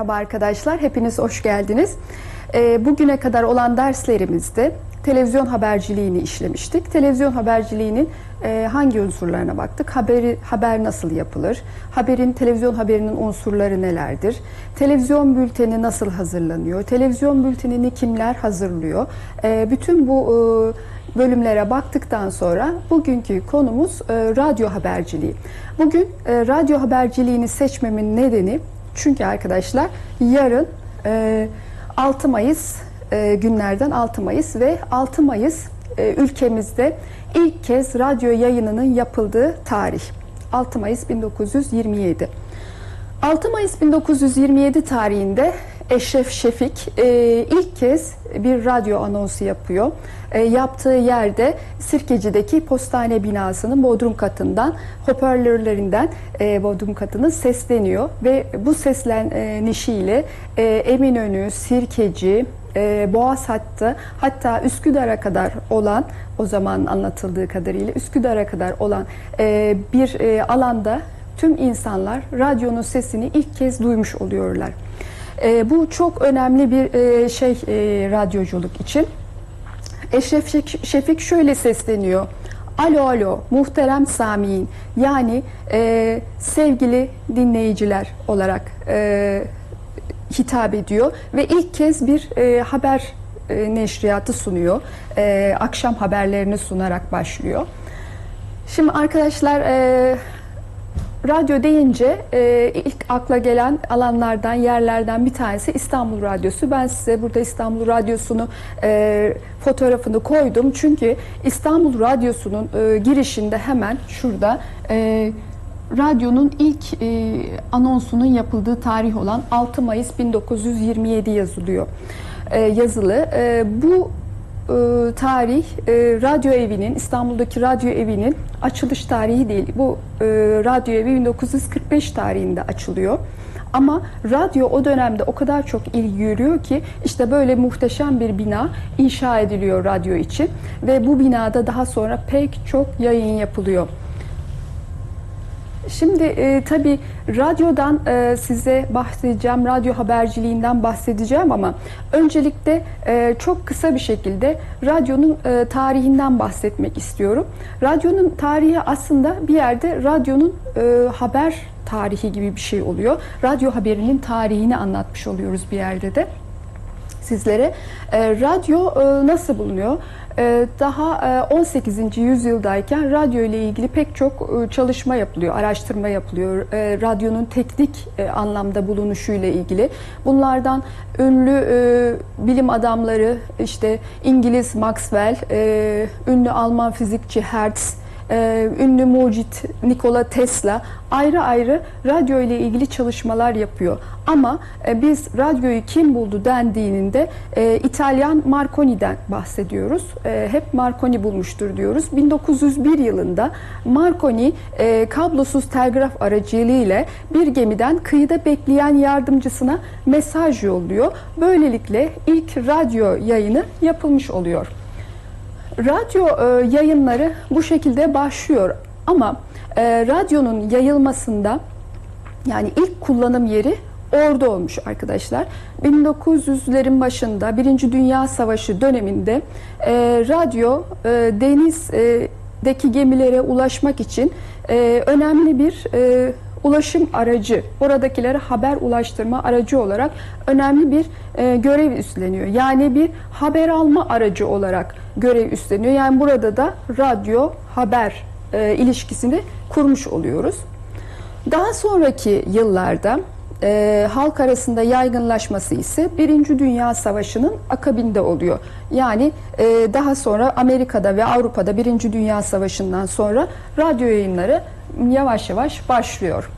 Merhaba arkadaşlar, hepiniz hoş geldiniz. Ee, bugüne kadar olan derslerimizde televizyon haberciliğini işlemiştik. Televizyon haberciliğinin e, hangi unsurlarına baktık? Haberi haber nasıl yapılır? Haberin televizyon haberinin unsurları nelerdir? Televizyon bülteni nasıl hazırlanıyor? Televizyon bültenini kimler hazırlıyor? E, bütün bu e, bölümlere baktıktan sonra bugünkü konumuz e, radyo haberciliği. Bugün e, radyo haberciliğini seçmemin nedeni çünkü arkadaşlar yarın e, 6 Mayıs e, günlerden 6 Mayıs ve 6 Mayıs e, ülkemizde ilk kez radyo yayınının yapıldığı tarih. 6 Mayıs 1927. 6 Mayıs 1927 tarihinde Eşref Şefik e, ilk kez bir radyo anonsu yapıyor. E, yaptığı yerde Sirkeci'deki postane binasının bodrum katından hoparlörlerinden e, bodrum katını sesleniyor ve bu seslenişiyle e, Eminönü, Sirkeci, e, Boğaz hattı hatta Üsküdar'a kadar olan o zaman anlatıldığı kadarıyla Üsküdar'a kadar olan e, bir e, alanda tüm insanlar radyonun sesini ilk kez duymuş oluyorlar. E, bu çok önemli bir e, şey e, radyoculuk için. Eşref Şefik şöyle sesleniyor. Alo alo muhterem Sami'in yani e, sevgili dinleyiciler olarak e, hitap ediyor ve ilk kez bir e, haber e, neşriyatı sunuyor. E, akşam haberlerini sunarak başlıyor. Şimdi arkadaşlar e, radyo deyince e, ilk akla gelen alanlardan, yerlerden bir tanesi İstanbul Radyosu. Ben size burada İstanbul Radyosu'nu e, fotoğrafını koydum. Çünkü İstanbul Radyosu'nun e, girişinde hemen şurada e, radyonun ilk e, anonsunun yapıldığı tarih olan 6 Mayıs 1927 yazılıyor. E, yazılı. E, bu e, tarih e, radyo evinin İstanbul'daki radyo evinin açılış tarihi değil. Bu e, radyo evi 1945 tarihinde açılıyor. Ama radyo o dönemde o kadar çok ilgi görüyor ki işte böyle muhteşem bir bina inşa ediliyor radyo için ve bu binada daha sonra pek çok yayın yapılıyor. Şimdi e, tabii radyodan e, size bahsedeceğim, radyo haberciliğinden bahsedeceğim ama öncelikle e, çok kısa bir şekilde radyonun e, tarihinden bahsetmek istiyorum. Radyonun tarihi aslında bir yerde radyonun e, haber tarihi gibi bir şey oluyor. Radyo haberinin tarihini anlatmış oluyoruz bir yerde de sizlere. E, radyo e, nasıl bulunuyor? E, daha e, 18. yüzyıldayken radyo ile ilgili pek çok e, çalışma yapılıyor, araştırma yapılıyor. E, radyonun teknik e, anlamda bulunuşuyla ilgili. Bunlardan ünlü e, bilim adamları, işte İngiliz Maxwell, e, ünlü Alman fizikçi Hertz, ee, ünlü mucit Nikola Tesla ayrı ayrı radyo ile ilgili çalışmalar yapıyor. Ama e, biz radyoyu kim buldu dendiğinde e, İtalyan Marconi'den bahsediyoruz. E, hep Marconi bulmuştur diyoruz. 1901 yılında Marconi e, kablosuz telgraf aracılığıyla bir gemiden kıyıda bekleyen yardımcısına mesaj yolluyor. Böylelikle ilk radyo yayını yapılmış oluyor. Radyo e, yayınları bu şekilde başlıyor ama e, radyonun yayılmasında yani ilk kullanım yeri orada olmuş arkadaşlar. 1900'lerin başında Birinci Dünya Savaşı döneminde e, radyo e, denizdeki gemilere ulaşmak için e, önemli bir e, ulaşım aracı, oradakilere haber ulaştırma aracı olarak önemli bir e, görev üstleniyor. Yani bir haber alma aracı olarak görev üstleniyor. Yani burada da radyo haber e, ilişkisini kurmuş oluyoruz. Daha sonraki yıllarda e, halk arasında yaygınlaşması ise Birinci Dünya Savaşı'nın akabinde oluyor. Yani e, daha sonra Amerika'da ve Avrupa'da Birinci Dünya Savaşı'ndan sonra radyo yayınları yavaş yavaş başlıyor.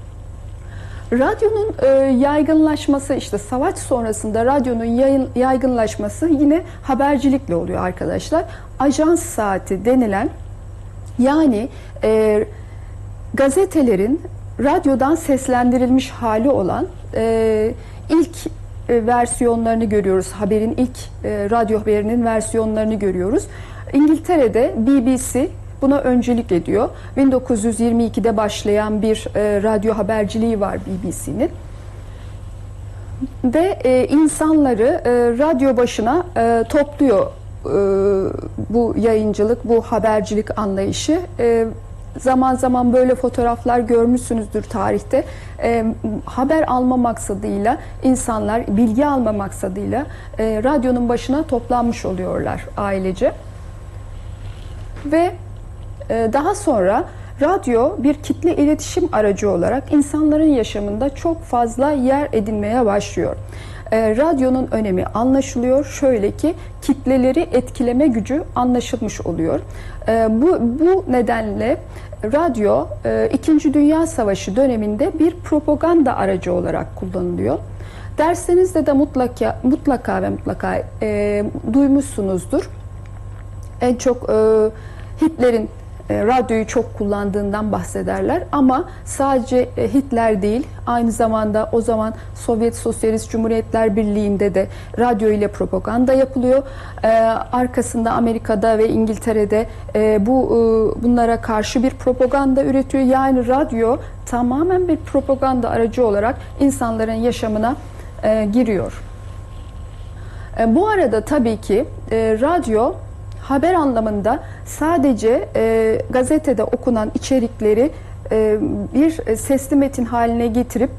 Radyonun e, yaygınlaşması işte savaş sonrasında radyonun yayın, yaygınlaşması yine habercilikle oluyor arkadaşlar. Ajans saati denilen yani e, gazetelerin radyodan seslendirilmiş hali olan e, ilk e, versiyonlarını görüyoruz. Haberin ilk e, radyo haberinin versiyonlarını görüyoruz. İngiltere'de BBC buna öncülük ediyor. 1922'de başlayan bir e, radyo haberciliği var BBC'nin. ve e, insanları e, radyo başına e, topluyor e, bu yayıncılık, bu habercilik anlayışı. E, zaman zaman böyle fotoğraflar görmüşsünüzdür tarihte. E, haber alma maksadıyla insanlar bilgi alma maksadıyla e, radyonun başına toplanmış oluyorlar ailece. Ve daha sonra radyo bir kitle iletişim aracı olarak insanların yaşamında çok fazla yer edinmeye başlıyor. E, radyonun önemi anlaşılıyor. Şöyle ki kitleleri etkileme gücü anlaşılmış oluyor. E, bu, bu nedenle radyo e, İkinci Dünya Savaşı döneminde bir propaganda aracı olarak kullanılıyor. Derslerinizde de mutlaka mutlaka ve mutlaka e, duymuşsunuzdur. En çok e, Hitler'in radyoyu çok kullandığından bahsederler ama sadece e, Hitler değil aynı zamanda o zaman Sovyet Sosyalist Cumhuriyetler Birliği'nde de radyo ile propaganda yapılıyor. E, arkasında Amerika'da ve İngiltere'de e, bu e, bunlara karşı bir propaganda üretiyor. Yani radyo tamamen bir propaganda aracı olarak insanların yaşamına e, giriyor. E, bu arada tabii ki e, radyo haber anlamında sadece e, gazetede okunan içerikleri e, bir sesli metin haline getirip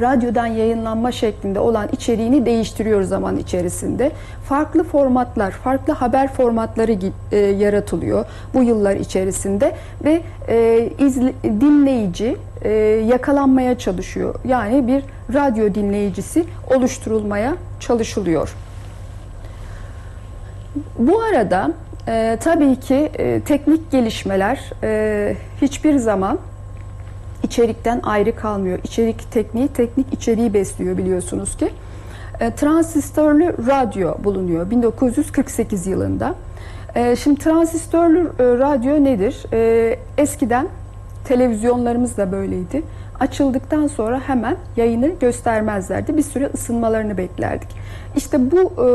radyodan yayınlanma şeklinde olan içeriğini değiştiriyor zaman içerisinde. Farklı formatlar, farklı haber formatları e, yaratılıyor bu yıllar içerisinde ve e, izle, dinleyici e, yakalanmaya çalışıyor. Yani bir radyo dinleyicisi oluşturulmaya çalışılıyor. Bu arada e, tabii ki e, teknik gelişmeler e, hiçbir zaman içerikten ayrı kalmıyor. İçerik tekniği, teknik içeriği besliyor biliyorsunuz ki. E, transistörlü radyo bulunuyor 1948 yılında. E, şimdi transistörlü e, radyo nedir? E, eskiden televizyonlarımız da böyleydi. Açıldıktan sonra hemen yayını göstermezlerdi. Bir süre ısınmalarını beklerdik. İşte bu e,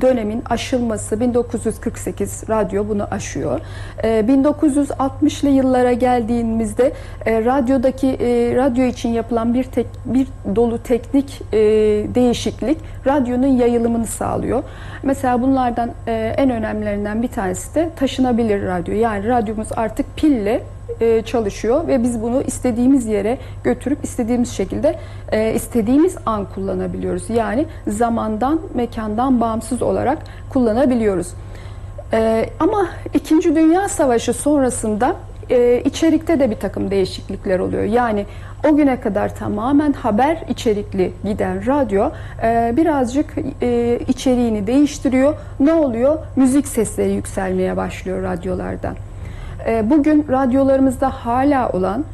dönemin aşılması 1948 radyo bunu aşıyor. E, 1960'lı yıllara geldiğimizde e, radyodaki e, radyo için yapılan bir tek bir dolu teknik e, değişiklik radyonun yayılımını sağlıyor. Mesela bunlardan e, en önemlilerinden bir tanesi de taşınabilir radyo. Yani radyomuz artık pille e, çalışıyor ve biz bunu istediğimiz yere götürüp istediğimiz şekilde e, istediğimiz an kullanabiliyoruz. Yani zamandan, mekandan bağımsız olarak kullanabiliyoruz. E, ama İkinci Dünya Savaşı sonrasında içerikte de bir takım değişiklikler oluyor. Yani o güne kadar tamamen haber içerikli giden radyo birazcık içeriğini değiştiriyor. Ne oluyor? Müzik sesleri yükselmeye başlıyor radyolardan. Ee, bugün radyolarımızda hala olan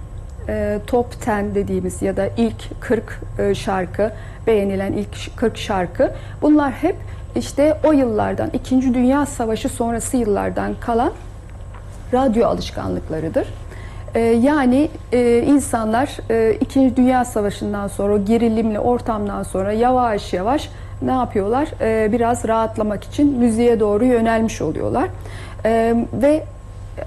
e, top 10 dediğimiz ya da ilk 40 e, şarkı, beğenilen ilk 40 şarkı bunlar hep işte o yıllardan, 2. Dünya Savaşı sonrası yıllardan kalan radyo alışkanlıklarıdır. Ee, yani e, insanlar 2. Dünya Savaşı'ndan sonra o gerilimli ortamdan sonra yavaş yavaş ne yapıyorlar? Biraz rahatlamak için müziğe doğru yönelmiş oluyorlar. Ve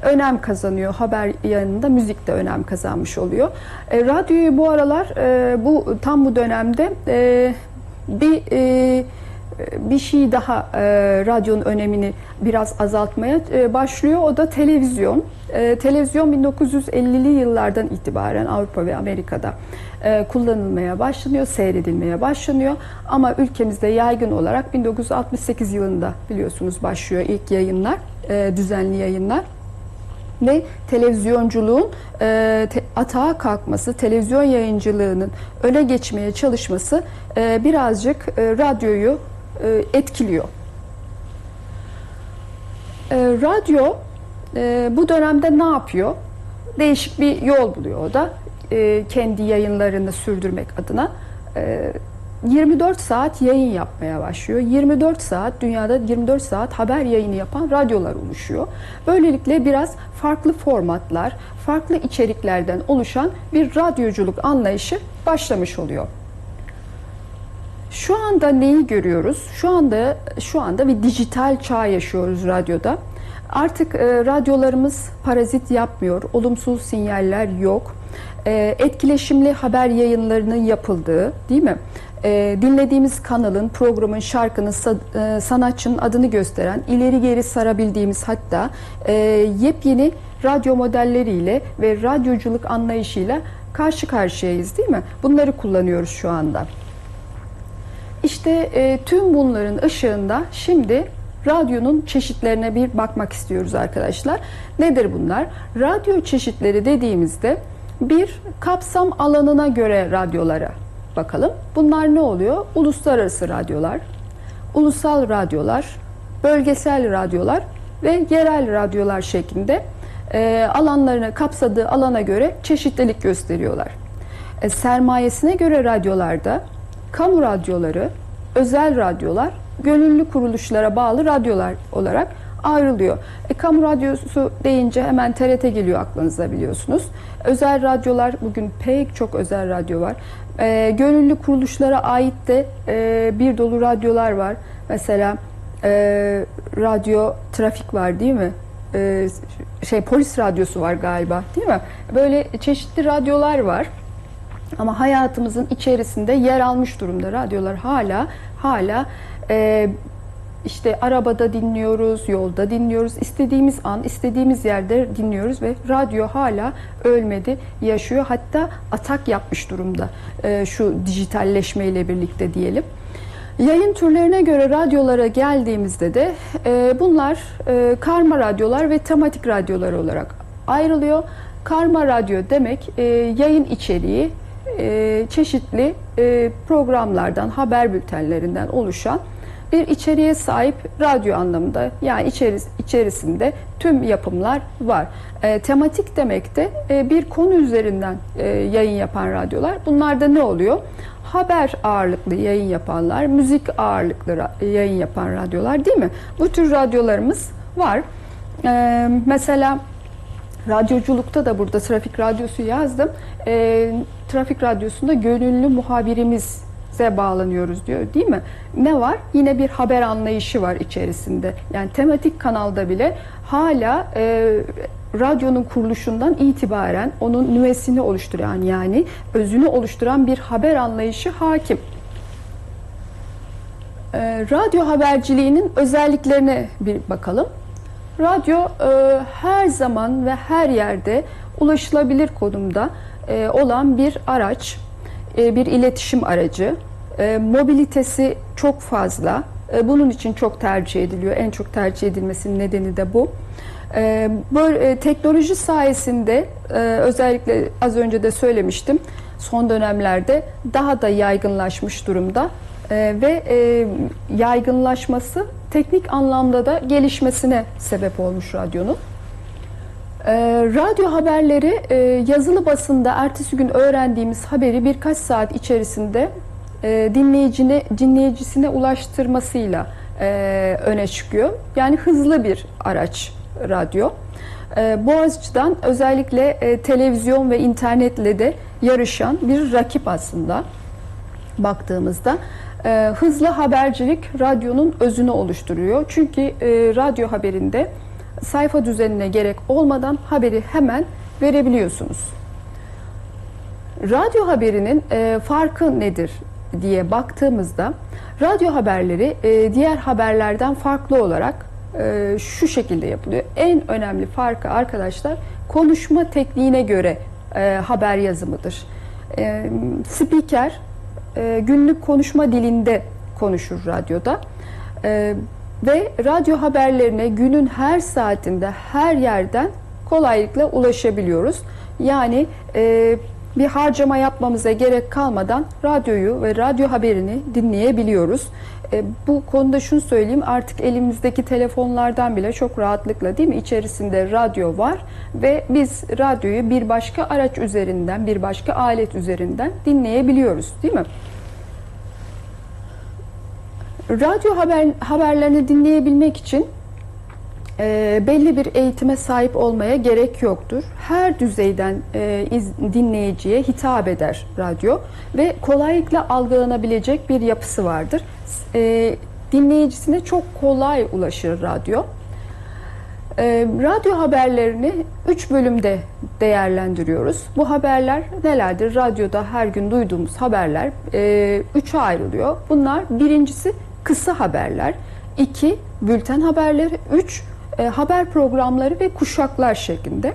önem kazanıyor. Haber yanında müzik de önem kazanmış oluyor. E, radyoyu bu aralar e, bu tam bu dönemde e, bir e, bir şey daha e, radyonun önemini biraz azaltmaya e, başlıyor. O da televizyon. E, televizyon 1950'li yıllardan itibaren Avrupa ve Amerika'da e, kullanılmaya başlanıyor, seyredilmeye başlanıyor. Ama ülkemizde yaygın olarak 1968 yılında biliyorsunuz başlıyor ilk yayınlar, e, düzenli yayınlar ve televizyonculuğun e, te, atağa kalkması, televizyon yayıncılığının öne geçmeye çalışması e, birazcık e, radyoyu e, etkiliyor. E, radyo e, bu dönemde ne yapıyor? Değişik bir yol buluyor o da e, kendi yayınlarını sürdürmek adına. E, 24 saat yayın yapmaya başlıyor. 24 saat dünyada 24 saat haber yayını yapan radyolar oluşuyor. Böylelikle biraz farklı formatlar, farklı içeriklerden oluşan bir radyoculuk anlayışı başlamış oluyor. Şu anda neyi görüyoruz? Şu anda şu anda bir dijital çağ yaşıyoruz radyoda. Artık e, radyolarımız parazit yapmıyor, olumsuz sinyaller yok. E, etkileşimli haber yayınlarının yapıldığı, değil mi? E, dinlediğimiz kanalın, programın, şarkının, e, sanatçının adını gösteren, ileri geri sarabildiğimiz hatta e, yepyeni radyo modelleriyle ve radyoculuk anlayışıyla karşı karşıyayız değil mi? Bunları kullanıyoruz şu anda. İşte e, tüm bunların ışığında şimdi radyonun çeşitlerine bir bakmak istiyoruz arkadaşlar. Nedir bunlar? Radyo çeşitleri dediğimizde bir kapsam alanına göre radyolara bakalım. Bunlar ne oluyor? Uluslararası radyolar, ulusal radyolar, bölgesel radyolar ve yerel radyolar şeklinde e, alanlarını kapsadığı alana göre çeşitlilik gösteriyorlar. E, sermayesine göre radyolarda kamu radyoları, özel radyolar, gönüllü kuruluşlara bağlı radyolar olarak ayrılıyor. E, kamu radyosu deyince hemen TRT geliyor aklınıza biliyorsunuz. Özel radyolar, bugün pek çok özel radyo var. E, gönüllü kuruluşlara ait de e, bir dolu radyolar var. Mesela e, radyo trafik var değil mi? E, şey polis radyosu var galiba değil mi? Böyle çeşitli radyolar var. Ama hayatımızın içerisinde yer almış durumda radyolar hala hala e, işte arabada dinliyoruz, yolda dinliyoruz, istediğimiz an, istediğimiz yerde dinliyoruz ve radyo hala ölmedi, yaşıyor. Hatta atak yapmış durumda e, şu dijitalleşmeyle birlikte diyelim. Yayın türlerine göre radyolara geldiğimizde de e, bunlar e, karma radyolar ve tematik radyolar olarak ayrılıyor. Karma radyo demek yayın içeriği çeşitli programlardan, haber bültenlerinden oluşan bir içeriğe sahip radyo anlamında yani içeris içerisinde tüm yapımlar var. E, tematik demek de e, bir konu üzerinden e, yayın yapan radyolar. Bunlarda ne oluyor? Haber ağırlıklı yayın yapanlar, müzik ağırlıklı yayın yapan radyolar değil mi? Bu tür radyolarımız var. E, mesela radyoculukta da burada trafik radyosu yazdım. E, trafik radyosunda gönüllü muhabirimize bağlanıyoruz diyor değil mi? Ne var? Yine bir haber anlayışı var içerisinde. Yani tematik kanalda bile hala e, radyonun kuruluşundan itibaren onun nüvesini oluşturan yani özünü oluşturan bir haber anlayışı hakim. E, radyo haberciliğinin özelliklerine bir bakalım. Radyo e, her zaman ve her yerde ulaşılabilir konumda e, olan bir araç, e, bir iletişim aracı. E, mobilitesi çok fazla. E, bunun için çok tercih ediliyor. En çok tercih edilmesinin nedeni de bu. Böyle teknoloji sayesinde özellikle az önce de söylemiştim. Son dönemlerde daha da yaygınlaşmış durumda. Ve yaygınlaşması teknik anlamda da gelişmesine sebep olmuş radyonun. Ee, radyo haberleri e, yazılı basında ertesi gün öğrendiğimiz haberi birkaç saat içerisinde e, dinleyicine dinleyicisine ulaştırmasıyla e, öne çıkıyor. Yani hızlı bir araç radyo. E, açıdan özellikle e, televizyon ve internetle de yarışan bir rakip aslında baktığımızda e, hızlı habercilik radyonun özünü oluşturuyor. Çünkü e, radyo haberinde sayfa düzenine gerek olmadan haberi hemen verebiliyorsunuz. Radyo haberinin e, farkı nedir diye baktığımızda radyo haberleri e, diğer haberlerden farklı olarak e, şu şekilde yapılıyor. En önemli farkı arkadaşlar konuşma tekniğine göre e, haber yazımıdır. E, spiker e, günlük konuşma dilinde konuşur radyoda. E, ve radyo haberlerine günün her saatinde her yerden kolaylıkla ulaşabiliyoruz. Yani e, bir harcama yapmamıza gerek kalmadan radyoyu ve radyo haberini dinleyebiliyoruz. E, bu konuda şunu söyleyeyim artık elimizdeki telefonlardan bile çok rahatlıkla değil mi içerisinde radyo var ve biz radyoyu bir başka araç üzerinden bir başka alet üzerinden dinleyebiliyoruz değil mi? Radyo haber, haberlerini dinleyebilmek için e, belli bir eğitime sahip olmaya gerek yoktur. Her düzeyden e, iz, dinleyiciye hitap eder radyo ve kolaylıkla algılanabilecek bir yapısı vardır. E, dinleyicisine çok kolay ulaşır radyo. Ee, radyo haberlerini 3 bölümde değerlendiriyoruz. Bu haberler nelerdir? Radyoda her gün duyduğumuz haberler 3'e ayrılıyor. Bunlar birincisi kısa haberler, 2 bülten haberleri, 3 haber programları ve kuşaklar şeklinde.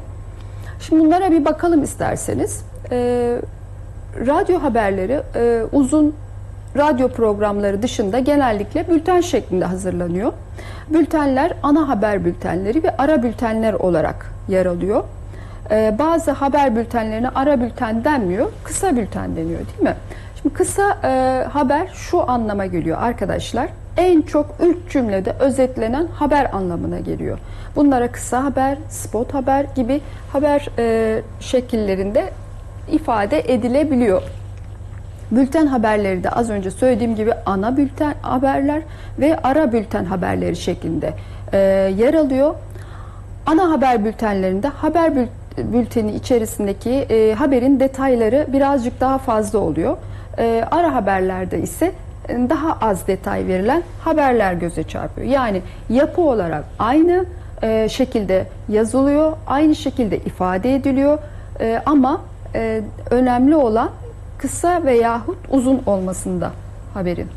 Şimdi bunlara bir bakalım isterseniz. Ee, radyo haberleri e, uzun radyo programları dışında genellikle bülten şeklinde hazırlanıyor. Bültenler ana haber bültenleri ve ara bültenler olarak yer alıyor. Ee, bazı haber bültenlerine ara bülten denmiyor, kısa bülten deniyor değil mi? Şimdi kısa e, haber şu anlama geliyor arkadaşlar. En çok üç cümlede özetlenen haber anlamına geliyor. Bunlara kısa haber, spot haber gibi haber e, şekillerinde ifade edilebiliyor. Bülten haberleri de az önce söylediğim gibi ana bülten haberler ve ara bülten haberleri şeklinde e, yer alıyor. Ana haber bültenlerinde haber bül- bülteni içerisindeki e, haberin detayları birazcık daha fazla oluyor. E, ara haberlerde ise e, daha az detay verilen haberler göze çarpıyor. Yani yapı olarak aynı e, şekilde yazılıyor, aynı şekilde ifade ediliyor E, ama önemli olan kısa veyahut uzun olmasında haberin.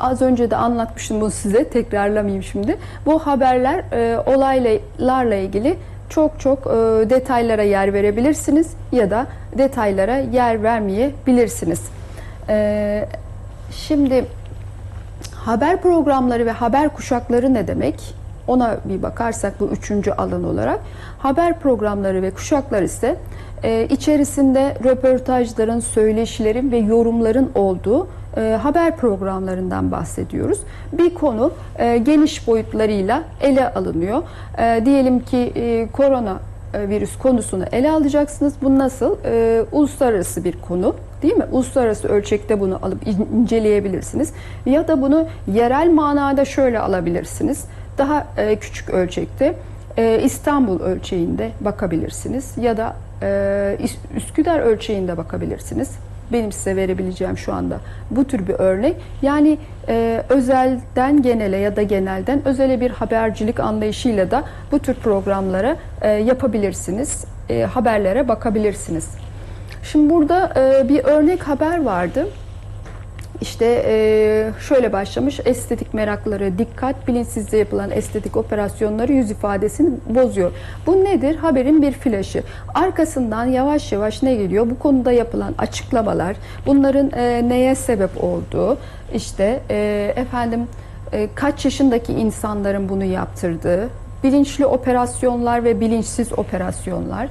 Az önce de anlatmıştım bunu size tekrarlamayayım şimdi. Bu haberler olaylarla ilgili çok çok e, detaylara yer verebilirsiniz ya da detaylara yer vermeyebilirsiniz. E, şimdi haber programları ve haber kuşakları ne demek? Ona bir bakarsak bu üçüncü alan olarak haber programları ve kuşaklar ise e, içerisinde röportajların, söyleşilerin ve yorumların olduğu e, haber programlarından bahsediyoruz. Bir konu e, geniş boyutlarıyla ele alınıyor. E, diyelim ki e, korona virüs konusunu ele alacaksınız. Bu nasıl? E, uluslararası bir konu değil mi? Uluslararası ölçekte bunu alıp in- inceleyebilirsiniz. Ya da bunu yerel manada şöyle alabilirsiniz. Daha e, küçük ölçekte e, İstanbul ölçeğinde bakabilirsiniz. Ya da e, Üsküdar ölçeğinde bakabilirsiniz. Benim size verebileceğim şu anda bu tür bir örnek. Yani e, özelden genele ya da genelden özele bir habercilik anlayışıyla da bu tür programlara e, yapabilirsiniz. E, haberlere bakabilirsiniz. Şimdi burada e, bir örnek haber vardı. İşte e, şöyle başlamış estetik merakları dikkat bilinçsizce yapılan estetik operasyonları yüz ifadesini bozuyor. Bu nedir? Haberin bir flaşı. Arkasından yavaş yavaş ne geliyor? Bu konuda yapılan açıklamalar, bunların e, neye sebep olduğu, işte e, efendim e, kaç yaşındaki insanların bunu yaptırdığı, bilinçli operasyonlar ve bilinçsiz operasyonlar.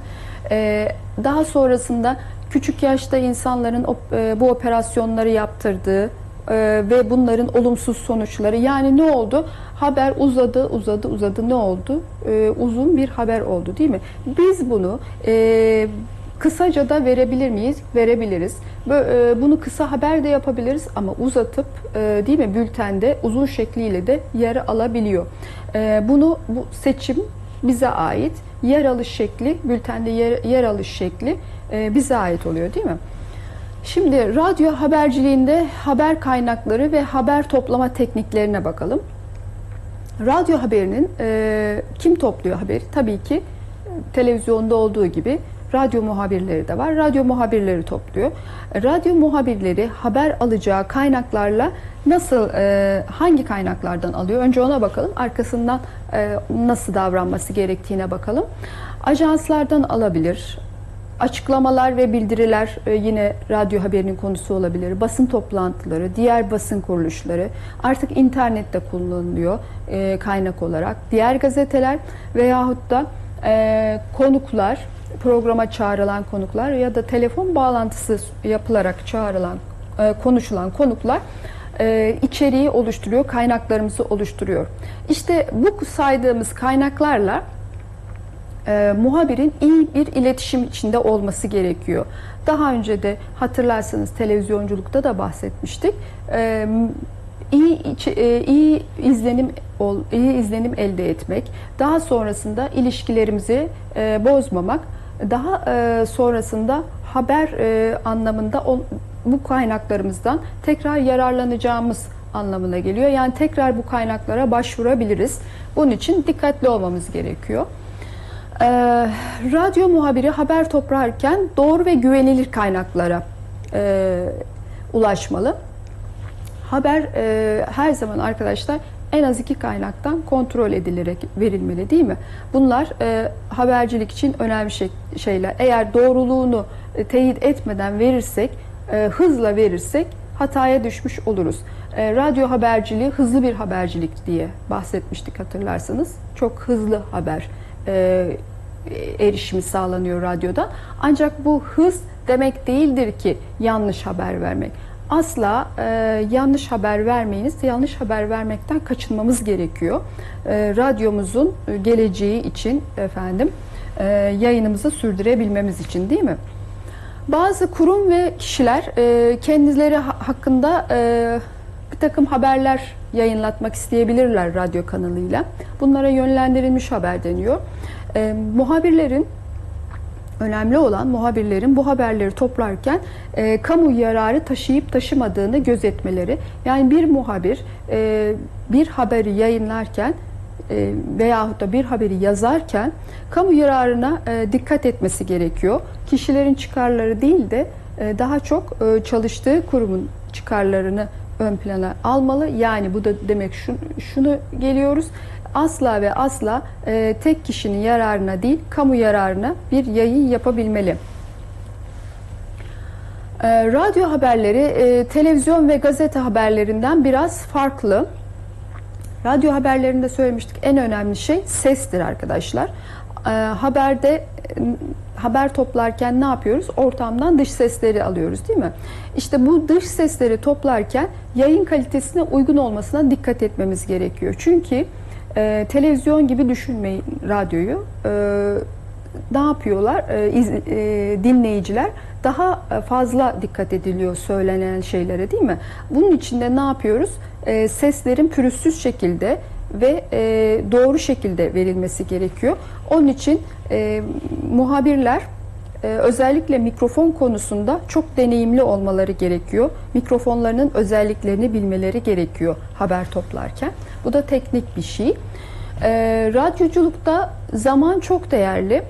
E, daha sonrasında küçük yaşta insanların e, bu operasyonları yaptırdığı e, ve bunların olumsuz sonuçları. Yani ne oldu? Haber uzadı, uzadı, uzadı. Ne oldu? E, uzun bir haber oldu değil mi? Biz bunu kısaca da verebilir miyiz? Verebiliriz. Bunu kısa haber de yapabiliriz ama uzatıp değil mi bültende uzun şekliyle de yer alabiliyor. Bunu bu seçim bize ait. Yer alış şekli, bültende yer, yer alış şekli e, bize ait oluyor değil mi? Şimdi radyo haberciliğinde haber kaynakları ve haber toplama tekniklerine bakalım. Radyo haberinin e, kim topluyor haberi? Tabii ki e, televizyonda olduğu gibi radyo muhabirleri de var. Radyo muhabirleri topluyor. Radyo muhabirleri haber alacağı kaynaklarla nasıl, e, hangi kaynaklardan alıyor? Önce ona bakalım. Arkasından e, nasıl davranması gerektiğine bakalım. Ajanslardan alabilir. Açıklamalar ve bildiriler e, yine radyo haberinin konusu olabilir. Basın toplantıları, diğer basın kuruluşları artık internette kullanılıyor e, kaynak olarak. Diğer gazeteler veyahut da e, konuklar, programa çağrılan konuklar ya da telefon bağlantısı yapılarak çağrılan, konuşulan konuklar içeriği oluşturuyor, kaynaklarımızı oluşturuyor. İşte bu saydığımız kaynaklarla e, muhabirin iyi bir iletişim içinde olması gerekiyor. Daha önce de hatırlarsanız televizyonculukta da bahsetmiştik. E, iyi e, iyi izlenim iyi izlenim elde etmek, daha sonrasında ilişkilerimizi e, bozmamak, daha e, sonrasında haber e, anlamında ol- bu kaynaklarımızdan tekrar yararlanacağımız anlamına geliyor. Yani tekrar bu kaynaklara başvurabiliriz. Bunun için dikkatli olmamız gerekiyor. Ee, radyo muhabiri haber toplarken doğru ve güvenilir kaynaklara e, ulaşmalı. Haber e, her zaman arkadaşlar en az iki kaynaktan kontrol edilerek verilmeli değil mi? Bunlar e, habercilik için önemli şey, şeyler. Eğer doğruluğunu e, teyit etmeden verirsek, e, hızla verirsek hataya düşmüş oluruz. E, radyo haberciliği hızlı bir habercilik diye bahsetmiştik hatırlarsanız. Çok hızlı haber e, erişimi sağlanıyor radyoda. Ancak bu hız demek değildir ki yanlış haber vermek. Asla e, yanlış haber vermeyiniz, yanlış haber vermekten kaçınmamız gerekiyor. E, radyomuzun geleceği için efendim e, yayınımızı sürdürebilmemiz için değil mi? Bazı kurum ve kişiler e, kendileri ha- hakkında e, bir takım haberler yayınlatmak isteyebilirler radyo kanalıyla. Bunlara yönlendirilmiş haber deniyor. E, muhabirlerin önemli olan muhabirlerin bu haberleri toplarken e, kamu yararı taşıyıp taşımadığını gözetmeleri. Yani bir muhabir e, bir haberi yayınlarken e, veyahut da bir haberi yazarken kamu yararına e, dikkat etmesi gerekiyor. Kişilerin çıkarları değil de e, daha çok e, çalıştığı kurumun çıkarlarını ön plana almalı. Yani bu da demek şunu, şunu geliyoruz. Asla ve asla e, tek kişinin yararına değil, kamu yararına bir yayın yapabilmeli. E, radyo haberleri e, televizyon ve gazete haberlerinden biraz farklı. Radyo haberlerinde söylemiştik en önemli şey sestir arkadaşlar. E, haberde haber toplarken ne yapıyoruz? Ortamdan dış sesleri alıyoruz değil mi? İşte bu dış sesleri toplarken yayın kalitesine uygun olmasına dikkat etmemiz gerekiyor. Çünkü e, televizyon gibi düşünmeyin radyoyu. E, ne yapıyorlar? E, iz- e, dinleyiciler daha fazla dikkat ediliyor söylenen şeylere değil mi? Bunun için de ne yapıyoruz? E, seslerin pürüzsüz şekilde ve e, doğru şekilde verilmesi gerekiyor. Onun için e, muhabirler e, özellikle mikrofon konusunda çok deneyimli olmaları gerekiyor. Mikrofonlarının özelliklerini bilmeleri gerekiyor haber toplarken. Bu da teknik bir şey. E, radyoculukta zaman çok değerli.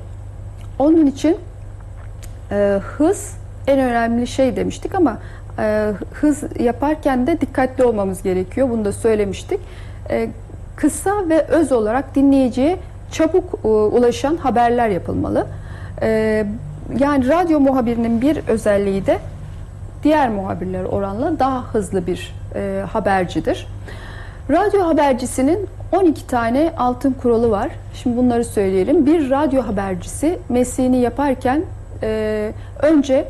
Onun için e, hız en önemli şey demiştik ama e, hız yaparken de dikkatli olmamız gerekiyor. Bunu da söylemiştik. E, kısa ve öz olarak dinleyiciye çabuk e, ulaşan haberler yapılmalı. E, yani radyo muhabirinin bir özelliği de diğer muhabirler oranla daha hızlı bir e, habercidir. Radyo habercisinin 12 tane altın kuralı var. Şimdi bunları söyleyelim. Bir radyo habercisi mesleğini yaparken e, önce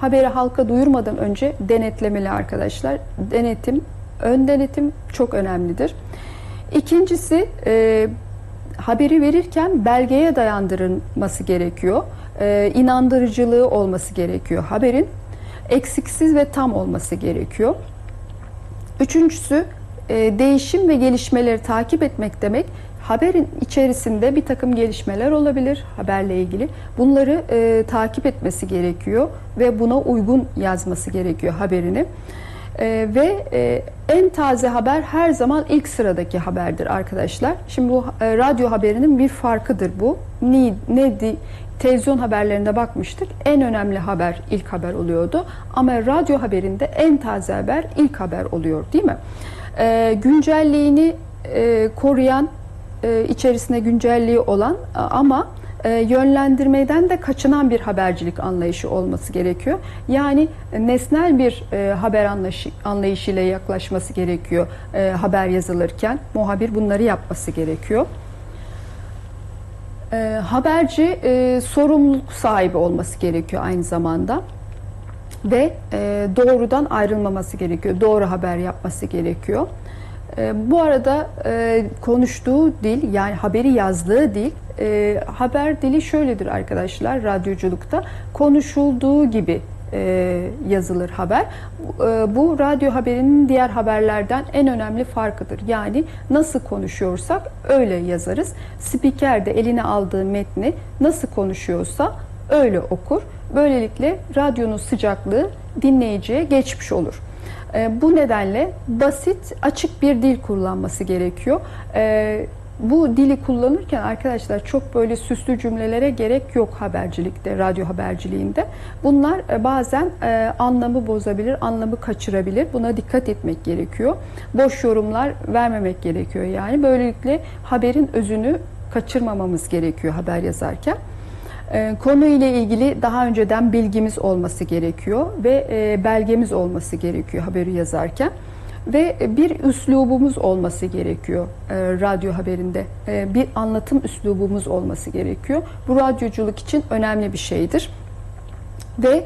haberi halka duyurmadan önce denetlemeli arkadaşlar. Denetim, ön denetim çok önemlidir. İkincisi e, haberi verirken belgeye dayandırılması gerekiyor. E, inandırıcılığı olması gerekiyor. Haberin eksiksiz ve tam olması gerekiyor. Üçüncüsü e, değişim ve gelişmeleri takip etmek demek. Haberin içerisinde bir takım gelişmeler olabilir haberle ilgili. Bunları e, takip etmesi gerekiyor ve buna uygun yazması gerekiyor haberini. E, ve e, en taze haber her zaman ilk sıradaki haberdir arkadaşlar. Şimdi bu e, radyo haberinin bir farkıdır bu. Ne, ne di- televizyon haberlerinde bakmıştık. En önemli haber ilk haber oluyordu. Ama radyo haberinde en taze haber ilk haber oluyor değil mi? E, güncelliğini e, koruyan, e, içerisinde güncelliği olan ama e, yönlendirmeden de kaçınan bir habercilik anlayışı olması gerekiyor. Yani e, nesnel bir e, haber anlayışı, anlayışıyla yaklaşması gerekiyor e, haber yazılırken. Muhabir bunları yapması gerekiyor. E, haberci sorumluluk sahibi olması gerekiyor aynı zamanda ve doğrudan ayrılmaması gerekiyor. Doğru haber yapması gerekiyor. E, bu arada e, konuştuğu dil yani haberi yazdığı dil e, haber dili şöyledir arkadaşlar radyoculukta konuşulduğu gibi e, yazılır haber. Bu radyo haberinin diğer haberlerden en önemli farkıdır. Yani nasıl konuşuyorsak öyle yazarız. Spiker de eline aldığı metni nasıl konuşuyorsa öyle okur. Böylelikle radyonun sıcaklığı dinleyiciye geçmiş olur. E, bu nedenle basit, açık bir dil kullanması gerekiyor. E, bu dili kullanırken arkadaşlar çok böyle süslü cümlelere gerek yok habercilikte, radyo haberciliğinde. Bunlar e, bazen e, anlamı bozabilir, anlamı kaçırabilir. Buna dikkat etmek gerekiyor. Boş yorumlar vermemek gerekiyor yani. Böylelikle haberin özünü kaçırmamamız gerekiyor haber yazarken. E, Konu ile ilgili daha önceden bilgimiz olması gerekiyor ve e, belgemiz olması gerekiyor haberi yazarken ve bir üslubumuz olması gerekiyor e, radyo haberinde. E, bir anlatım üslubumuz olması gerekiyor. Bu radyoculuk için önemli bir şeydir. Ve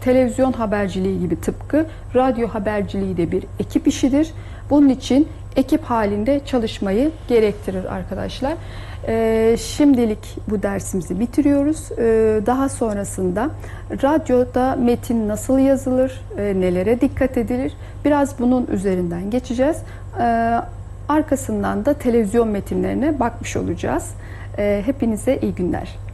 televizyon haberciliği gibi tıpkı radyo haberciliği de bir ekip işidir. Bunun için ekip halinde çalışmayı gerektirir arkadaşlar. E, şimdilik bu dersimizi bitiriyoruz. E, daha sonrasında radyoda metin nasıl yazılır, e, nelere dikkat edilir biraz bunun üzerinden geçeceğiz. E, arkasından da televizyon metinlerine bakmış olacağız. E, hepinize iyi günler.